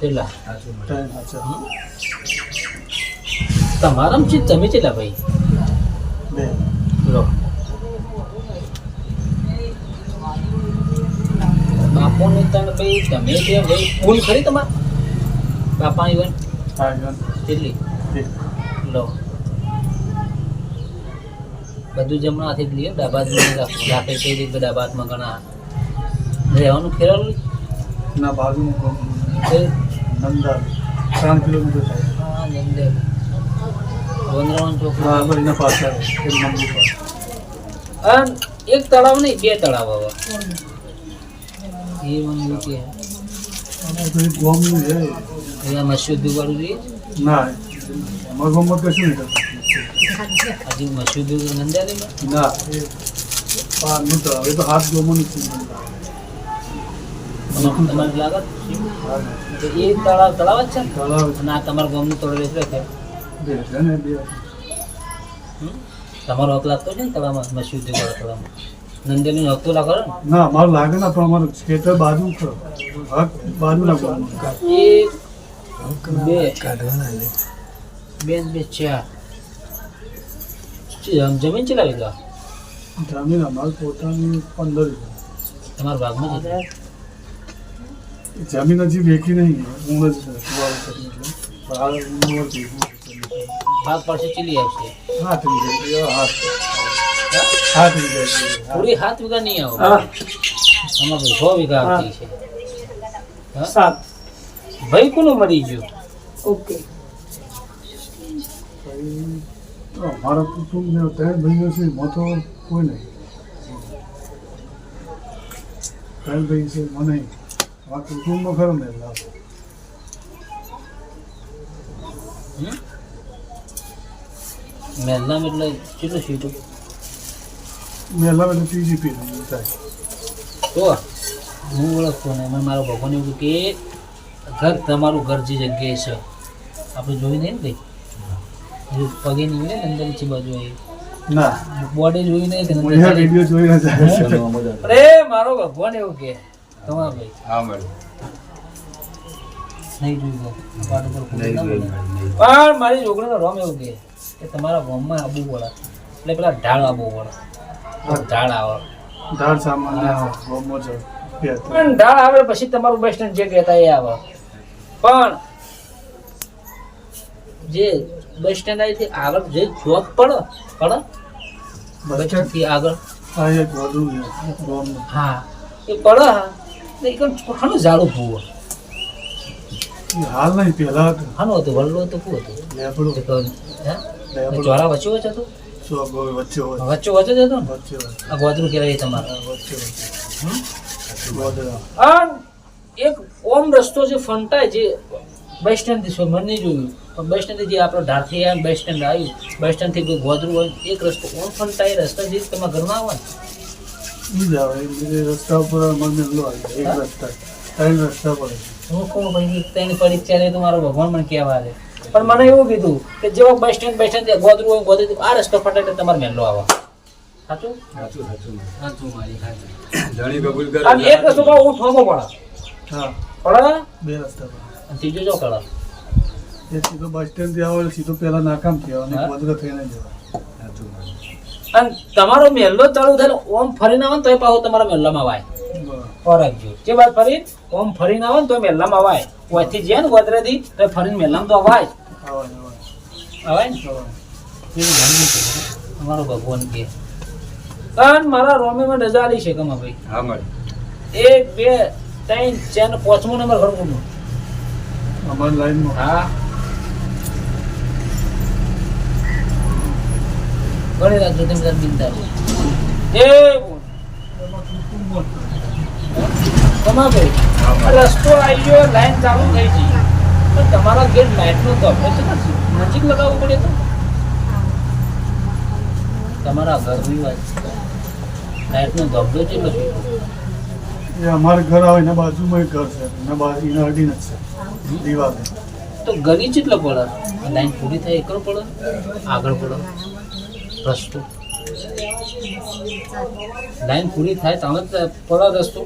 કેટલા ત્રણ છે તમે કેટલા ભાઈ? લો. બાપોને તણ ભાઈ તમે જે ભાઈ. ફૂલ ખરી તમાર? હા ઈવન. કેટલી? લો. બધું જમણા હાથે લઈએ. ડાબા હાથમાં રાખે કઈ રીતે ડાબા હાથમાં ઘણા. રહેવાનું ફેરવવાનું ના બાજુનું ગામ એ નંદા ત્રણ કિલોમીટર થાય. હા નંદે ગોંદરાવાનું ચોકડી હા બસ એના પાછળ મંદિર પાસે એક તળાવ નહીં બે તળાવ હવે. એ મને એવું કે. અને છે. અહીંયા મસ્જિદ વાળું જોઈએ ના અમારા ગામમાં કશું નહીં હજી મસ્જિદ નંદારીમાં ના એ તો હાથ ગોમો છે. તમારે લાગત? તો એ તળાવ તળાવ જ છે? તળાવ ના તમારા ગામનું તળાવ એટલે છે તમારો હક લાગતો છે ને તળાવમાં મસ્જિદ વાળા તળાવમાં નંદેલી હક તો લાગો ને? ના મારું લાગે ના પણ અમારું ખેતર બાજુ ખરો હક એક બે બે બે ચાર. જમીન ચલાવી દો જમીન અમારું પોતાની પંદર. તમારા ભાગમાં છે. જમીન હજી વેચી નહીં. હું જ હાથ પડશે ચીલી આવશે. હાથ. વીઘા હાથ હાથ છે. પૂરી હાથ વીઘા નહીં આવે. હા. આમાં ભાઈ સો વીઘા આવતી છે? સાત. ભાઈ કોનું મરી ગયો? ઓકે. અમારા કુટુંબ ત્રણ ભાઈઓ છે. મોટો કોઈ નહીં. ત્રણ ભાઈ છે મને. નહીં. અમારા કુટુંબમાં ખરો ને લાભ એટલે કેટલું સીટું મેલા એટલે પેઢી તો હું ઓળખતો ને એમાં મારો ભગવાન એવું કે ઘર તમારું ઘર જે જગ્યાએ છે. આપણે જોઈ નહીં ને ભાઈ જે પગે નહીં હોય ને અંદર નીચે બાજુ ના. બોડી જોઈ નહીં કે વીડિયો જોઈને અરે મારો ભગવાન એવું કે તમારા હા મળે. નહીં જોયું હોય. વાટ ઉપર ખોટું નહીં ના જોઈ બોલે. પણ મારી છોકરીનો રોમ એવું કે કે તમારા ગામમાં આબુ પડે એટલે પેલા ઢાળ આબુ ઢાળ આવે. સામાન્ય. પણ ઢાળ પછી તમારું બસ સ્ટેન્ડ જે કહેતા એ આવે. પણ જે બસ સ્ટેન્ડ આવી આગળ જે ચોક પડે પડે બસ સ્ટેન્ડથી આગળ. હા એ પડે હા. એકદમ ચોખાનું ઝાડું એ હાલ નહીં હતું હાનું હતું વલ્લો હતું શું હતું લેબડું. એ તો હે? લેબડું. ચોરા વચ્ચે વચ્ચે હતું વચ્ચે વચ્ચે. વચ્ચે જ હતું આ ગોદરું કહેવાય તમારે. વચ્ચે એક ઓમ રસ્તો જે ફંટાય જે બસ સ્ટેન્ડથી મને નહીં જોયું. પણ બસ સ્ટેન્ડ જે આપણો ઢારથી આવ્યા બસ સ્ટેન્ડ આવ્યું બસ સ્ટેન્ડથી કોઈ ગોદરું હોય એક રસ્તો ઓમ ફંટાય રસ્તા જે તમારા ઘરમાં આવે જ આવે રસ્તા ઉપર મને મેલો આવી એક રસ્તા. ત્રણ રસ્તા પડે હું કહું ભાઈ લે તો મારો ભગવાન મને કહેવા દે. પણ મને એવું કીધું કે જેવો બસ સ્ટેન્ડ બસ સ્ટેન્ડ ગોદરું હોય ગોદરું આ રસ્તો ફટાય તમારે મહેલો આવે. સાચું? સાચું સાચું. સાચું મારી સાચું જાણી કબૂલ અને એક રસ્તો કહું હું પડે. હા. પડે? બે રસ્તા પડે ત્રીજો જો પડે. એ સીધો બસ સ્ટેન્ડથી આવે સીધો પેલા નાકામ થયો અને હા. ગોદડા થઈને જવા સાચું. અને તમારો મહેલો ચાલુ થાય ઓમ ફરીને આવે ને તોય પાછો તમારા મહેલામાં વાય. ફરક જો. જે વાત ફરી ઓમ ફરીને આવે ને તો મહેલામાં વાય. ઓથી જાય ને ગોદરેથી તો ફરીને મહેલામાં તો વાય. આવે ને? અમારો ભગવાન કે. કારણ મારા રોમેમાં રજા આલી છે કમા ભાઈ. હા મળે. એક બે ત્રણ ચાર ને પાંચમો નંબર ઘર કોનો અમારી લાઈનમાં. હા. ઘણી રાત સુધી બધા બિનતા એ ભાઈ રસ્તો આવી ગયો લાઈન ચાલુ થઈ ગઈ. પણ તમારા ગેટ લાઈટ નો ધબ્બો છે ને નજીક લગાવવું પડે તો. તમારા ઘરની વાત લાઈટ નો ધબ્બો છે નથી એ અમારે ઘર આવે એના બાજુમાં એક ઘર છે. એના બાજુ એના અડીને જ છે. દિવાલે. તો ગરી જેટલો પડે? લાઈન પૂરી થાય એકલો પડે? આગળ પડે? રસ્તો. લાઈન પૂરી થાય તમે જ પડો રસ્તો.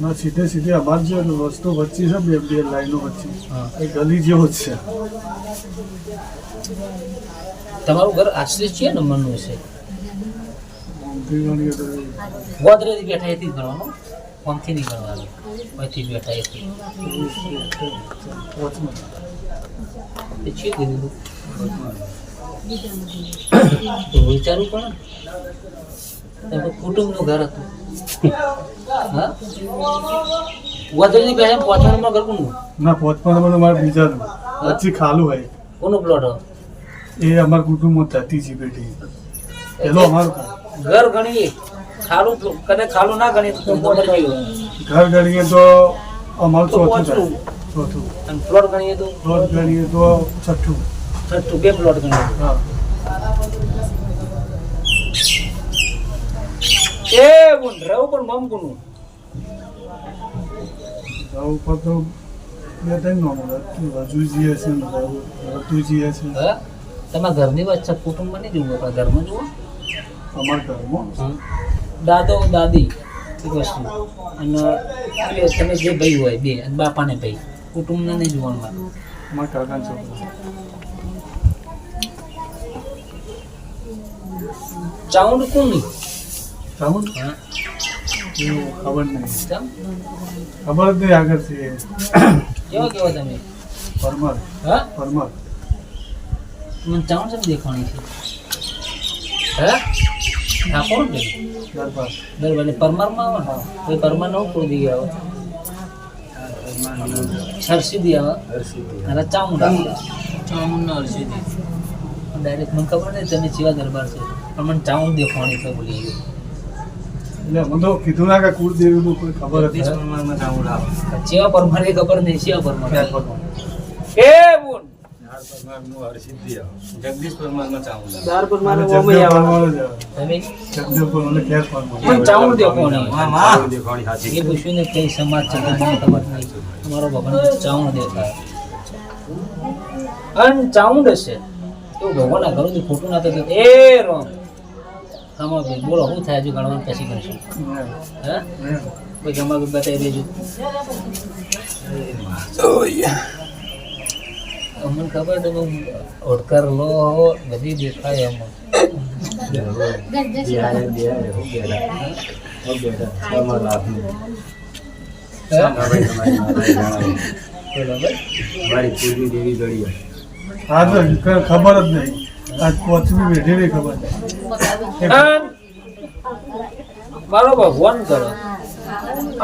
ના સીધે સીધે અમાર જે રસ્તો વચ્ચે છે બે બે લાઈનો વચ્ચે એ ગલી જેવો જ છે. તમારું ઘર આશરે છે ને મનનું છે? ગોદરેજ બેઠા એથી જ પંખી નહીં ગણવાનું અહીંથી બેઠા એથી. પછી કીધું વિચારવું પડે કુટુંબનું ઘર હતું. હા? ગોદરેજની બેઠા પોતાનું ઘર કોનું? ના પોતપણ મારે બીજાનું. વચ્ચે ખાલું હોય. કોનું પ્લોટ એ અમારા કુટુંબમાં થતી છે પેઢી પેલો અમારું ઘર. ગણીએ. ખાલું કદાચ ખાલું ના ગણીએ તો ઘર ગણીએ તો અમારું ચોથું અને પ્લોટ ગણીએ તો? પ્લોટ ગણીએ તો છઠ્ઠું. છઠ્ઠું બે પ્લોટ હા એ ગુણ રવ પણ મમ કોનું રવ પર તો બે ત્રણ નામો રજુજી હશે ને રતુજી હશે હા તમારા ઘરની વાત છે કુટુંબમાં નહીં જોવું આપણા ઘરમાં જુઓ અમારા ઘરમાં દાદો દાદી એક વસ્તુ અને તમે જે ભાઈ હોય બે બાપાને ભાઈ કુટુંબને નહીં જોવાનું વાત અમારા કાકાના છોકરા ચાઉન્ડ કોણ નહીં સામું હા એવું ખબર નહીં ચમ? ખબર જ નહીં આગળ છે કેવા કેવા તમે પરમાર હા પરમાર મને ચાઉન્ડ છે દેખાણી છે હા હા કોણ છે દરબાર બરાબર એટલે પરમારમાં આવે હા કોઈ પરમાર નવું કોઈ દી આવે સરસીદી આવે હરસિદ્ધિ. અને ચામુંડ આવે ચામુંડ ને હરસીદી ડાયરેક્ટ મને ખબર નહીં તમે ચેવા દરબાર છે. પણ મને ચામુંડ દેખાણી છે બોલી ગયો એટલે મને તો કીધું ના કે કુળદેવીનું કોઈ ખબર જ જગદીશ નથી આવે. ચેવા પરમાર એ ખબર નહીં ચેવા પરમાર એ બોલ. નાર પરમારનું હરસિદ્ધિ આવે. જગદીશ પરમારમાં ચામુંડ આવે. દાર મને જગદેવ પરમાર તમે? જગદેવ પરમાર એટલે પરમાર? પણ ચામુંડ દેખાણી ચામુંડ દેખાણી સાચી. એ પૂછ્યું ને કઈ સમાજ છે ખબર નહીં તમારો ભગવાન ચાઉંડ દેખાય. અન ચાઉંડ હશે. તો ભગવાનના ઘરોથી ખોટું ના થતું એ રોમ તમારો બોલો શું થાય હજુ ગણવાનું પછી કરશું હે? કોઈ તમારું બતાવી દેજો અમને ખબર છે કે ઓડકર લો બધી દેખાય. બરાબર મારી પૂરી દેવી ગળીએ. તો ખબર જ નહીં. આ પોચમી બેઠી નહીં ખબર મારો ભગવાન કરે.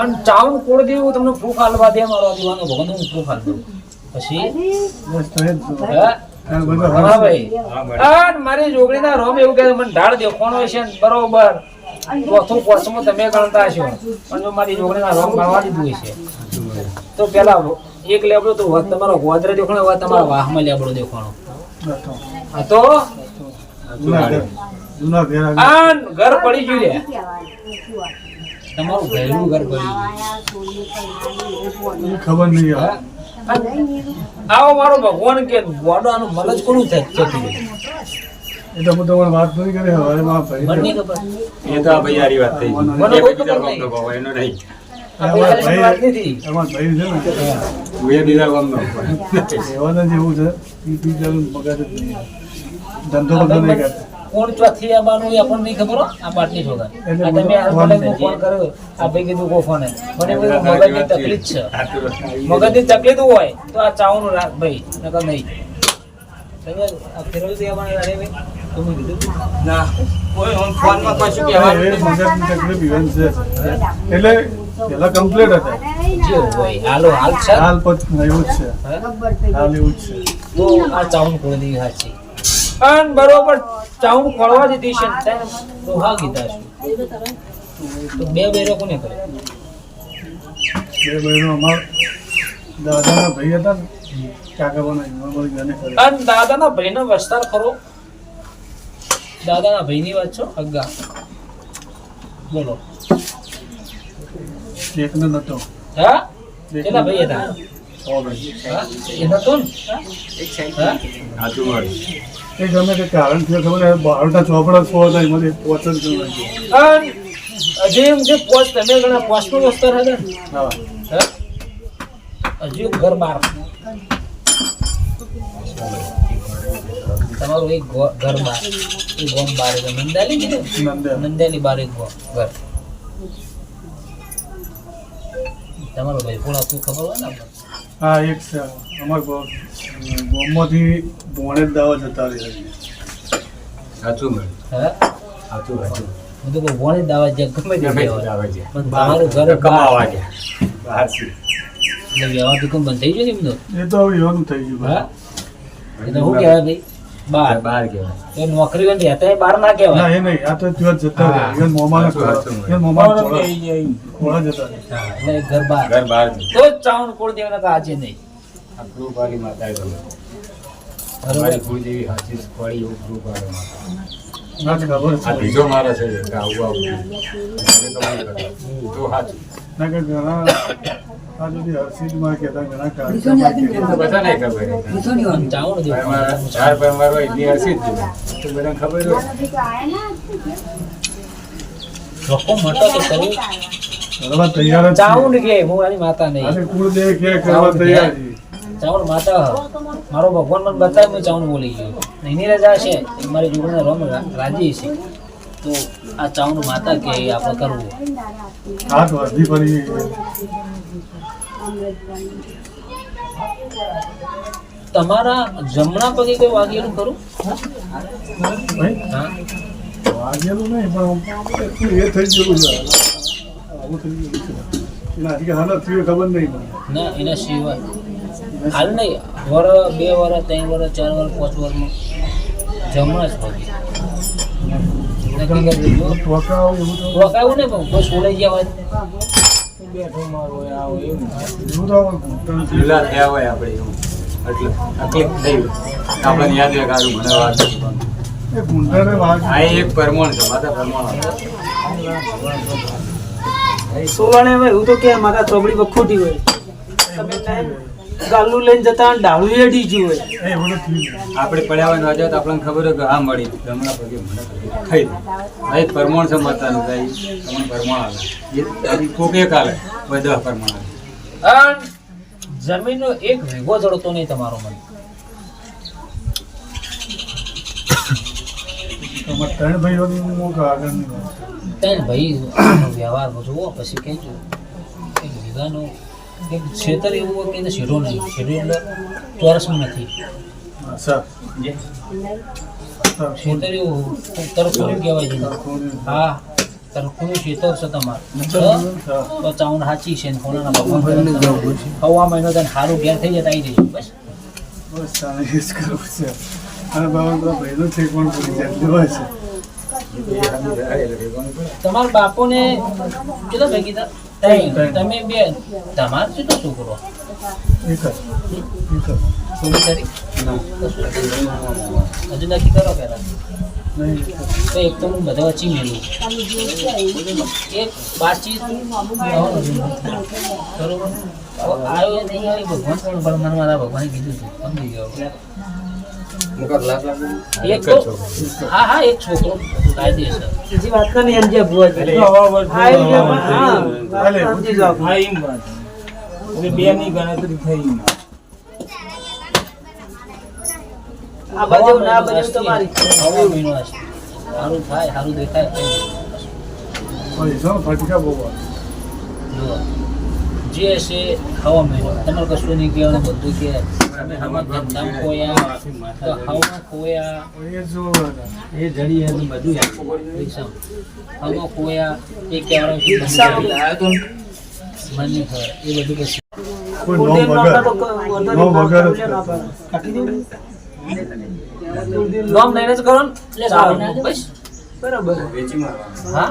અને ચાઉન કોડ દેવું? તમને પ્રૂફ હાલવા દે મારો દીવાનો ભગવાન હું પ્રૂફ હાલ દઉં. પછી? મારી જોગણીના રોમ એવું કહે મને ઢાળ હોય છે? ને બરોબર ચોથું પોચમું તમે ગણતા છો પણ જો મારી જોગણીના રોમ ગણવા દીધું છે તો પેલા એક લેબડો તો વાત તમારો ગોદરે દેખાણો વાત તમારા વાહમાં લેબડો દેખાણો બેઠો. આ તો ઘર ભાઈ. પડી ગયું રે તમારું ઘરનું ઘર પડી ગયું ખબર નહીં હા? આવો મારો ભગવાન કે વાડો આનું મલજ કોનું થાય છે એ તો હું તમારી વાત નથી કરી હવે મારા ભાઈ મને નહીં ખબર એ તો આ ભૈયારી વાત થઈ મને કોઈ ખબર ગામનો એનો નહીં. ધંધો બધો નહીં કરતા. કોણ ચોથી આવવાનું એ આપણને નહીં ખબર આ પાટલી એટલે આ તમે આ ફોન કર્યો. આ ભાઈ કીધું કો ફોન મને મગજની તકલીફ છે. મગજની તકલીફ હોય તો આ ચાવનું રાખ ભાઈ નકર નહીં. એટલે પેલા કમ્પ્લીટ હતા. જે હોય હાલો હાલ છે? હાલ પછી એવું જ છે. હાલ એવું જ છે. તો આ ચાઉન ખોલી સાચી અન બરોબર ચાઉન ખોલવા દીધી છે ને તેને ડોહા કીધા છે. તો બે બેરો કોને કરે? બે બેરો અમાર દાદાના ભાઈ હતા ને કાકા બનાવી અમારી ઘરે કરે. અન દાદાના ભાઈનો વિસ્તાર કરો દાદાના ભાઈની વાત છો? અગ્ગા. બોલો. એકને નતો. હા? કેટલા ભાઈ હતા? ભાઈ એ નતો. એ ગમે તે કારણ થયો ખબર બારટા ચોપડા સો હતા એમાંથી પોચ જ હજી એમ જે પોચ તમે ગણા પોસ્ટનો વસ્તર હતા? હા. હજી ઘર બાર. તમારું એક ઘર બાર. એ ગોમ બાર નંદે નંદાલી બાર એક ઘર. તમારો ભાઈ ભોળા શું ખબર હોય ને હા એક છે. અમાર ગોમમાંથી ભોણે દાવા જતા રહે સાચું મળે હા? સાચું સાચું. હું તો કહું દાવા જે ગમે તે આવે છે પણ તમારું ઘર કમાવા ગયા બહારથી એટલે વ્યવહાર દુકાન બંધ થઈ ગયો એમનો એ તો હવે એવાનું થઈ ગયું. હા? એટલે શું કહેવાય ભાઈ? બાર. બાર કહેવાય. એ નોકરી હોય રહેતા એ બાર ના ના કહેવાય એ નહીં આ તો ત્યાં જતા રહે એ મોમાને સાચું, સાચું. મોમાને ખોળા જતા હા, એટલે ઘર બાર. ઘર બાર. તો ચાવણ કોળ દેવાના તો આજે નહીં. આ કૃપાલી માતા ગમે. અમારી કુળ હાથી ખોળી એવું કૃપાલી માતા. ના જ ખબર આ છે. બીજો મારો છે આવું આવું મને તો નહીં ખબર. તો સાચું ના કે ઘણા આ હર્ષિદમાં કહેતા ઘણા કાર્યક્રમમાં ખબર. ચાવણ દેવું પરમાર- ચાર પરમાર એટલી હશે જ નહીં. તો બધાને ખબર હોય. લોકો મોટો તો તૈયાર જ ચાવણ કે હું આની માતા નહીં. કુળદેવ કે કરવા તૈયાર ચાવણ માતા મારો ભગવાન મને બતાવ્યું મેં ચાવણ બોલી ગયો. એની રજા છે એ મારી જોડે રમ રાજી છે. તો આ ચાવણ માતા કે આપણે કરવું તમારા જમણા પગે કોઈ વાગેલું ખરું? હા. વાગેલું નહીં પણ એ થઈ ગયું છે. આવું થઈ ગયું છે. એના હાલત થયું ખબર નહીં ના એના સિવાય. હાલ નહીં. વર બે વર ત્રણ વર ચાર વર પાંચ વરમાં જમણા જ પગે ને પણ કોઈ સોલાઈ ગયા હોય બેઠો મારો આવો એવું થયા હોય આપણે એવું. એટલે તકલીફ થઈ આપણને યાદ રહે કે મને વાત આ એક પરમાણ છે માતા પરમાણ. સોવાણે હવે એવું તો કે મારા ચોપડી ખોટી હોય. તમે ટાઈમ ગાલું લઈને જતા ડાળું એડી ગયું હોય. તો આપણે પડ્યા હોય નોજાત આપણને ખબર હોય કે હા મળી. હમણાં પગે આ એક પરમાણ છે માતાનું ભાઈ તમને પરમાણ આવે. એ કોક એક આવે બધા પરમાણ આવે. અને જમીનનો એક ભેગો જડતો નહીં તમારો મને. તમારે ત્રણ ભાઈઓની ત્રણ ભાઈ વ્યવહાર પછી કહેજો. એક વીઘાનો એક ક્ષેત્ર એવું હોય કે એને નહીં શેઢો એટલે ચોરસમાં નથી. ક્ષેત્ર એવું તરફું કહેવાય છે હા તરફું ક્ષેત્ર છે તમારું. તો સાચી છે ને કોનાના ભગવાન હવા મહિનો તને સારું ઘેર થઈ જતા આવી જઈશું બસ. બસ તારે એ જ કરવું છે. અને બાબા બધા ભાઈનો છે કોણ પૂરી જાય છે. તમારા બાપોને કેટલા ભાઈ કીધા? ત્રણ. તમે બે તમારે કેટલો છોકરો. એક જ. એક છોકરી ખરી? હજુ નક્કી કરો નહીં તો એક તો હું બધા વચ્ચે મેલું. એક બાતચીત બરોબર આવ્યો ભગવાન પણ મારા ભગવાને કીધું હતું. સમજી ગયો. હા હા એક છોકરો. કાયદેસર. બીજી વાત કરી એમ જે ભુવાજી એમ હા, આ ને તમારી. હવે સારું થાય સારું દેખાય જે છે હવા મહિનો તમારે કશું નહીં કહેવાનું બધું કે ખોયા ખોયા એ જો એ જડી એનું બધું હવા ખોયા એ કહેવાનું કે રિક્ષામાં મને ખબર એ બધું પછી. કોઈ કુળદેવ નો નોખા તો વગર ક- વધારે નો ભાવ વગર જ કાઢી લે ના કરતા. પાડે. કાઢી દેવું? કુળદેવ લોમ લઈને જ કરો ને. બસ. બરાબર. હા?